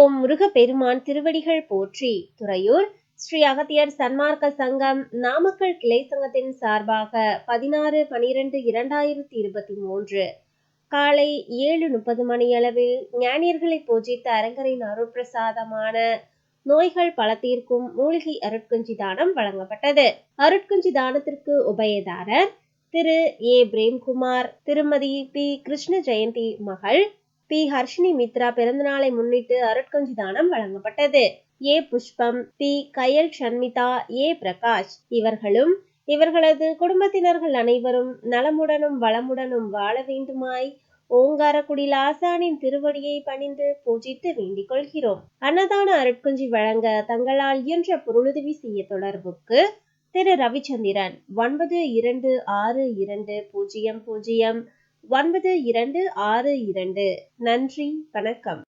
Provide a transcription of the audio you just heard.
ஓம் முருகப்பெருமான் திருவடிகள் போற்றி துறையூர். ஸ்ரீ அகத்தியர் சன்மார்க்க சங்கம் நாமக்கல் கிளை சங்கத்தின் சார்பாக பதினாறு பனிரெண்டு இரண்டாயிரத்தி இருபத்தி மூன்று காலை ஏழு முப்பது மணியளவில் ஞானியர்களை பூஜித்த அரங்கரின் அருட்பிரசாதமான நோய்கள் பல தீர்க்கும் மூலிகை அருட்குஞ்சி தானம் வழங்கப்பட்டது. அருட்குஞ்சி தானத்திற்கு உபயதாரர் திரு ஏ பிரேம்குமார் திருமதி பி கிருஷ்ண ஜெயந்தி மகள் பி. ஹர்ஷினி மித்ரா பிறந்தநாளை முன்னிட்டு அருட்கொஞ்சி தானம் வழங்கப்பட்டது. ஏ. புஷ்பம் பி. கயல் ஷண்மிதா ஏ. பிரகாஷ். இவர்களும் இவர்களது குடும்பத்தினர்கள் அனைவரும் நலமுடனும் வளமுடனும் வாழ வேண்டுமாய் ஓங்காரக்குடி லாசானின் திருவடியை பணிந்து பூஜித்து வேண்டிக் கொள்கிறோம். அன்னதான அருட்குஞ்சி வழங்க தங்களால் இயன்ற பொருளுதவி செய்ய தொடர்புக்கு திரு. ரவிச்சந்திரன் ஒன்பது இரண்டு ஆறு இரண்டு பூஜ்ஜியம் பூஜ்ஜியம் ஒன்பது இரண்டு ஆறு இரண்டு. நன்றி வணக்கம்.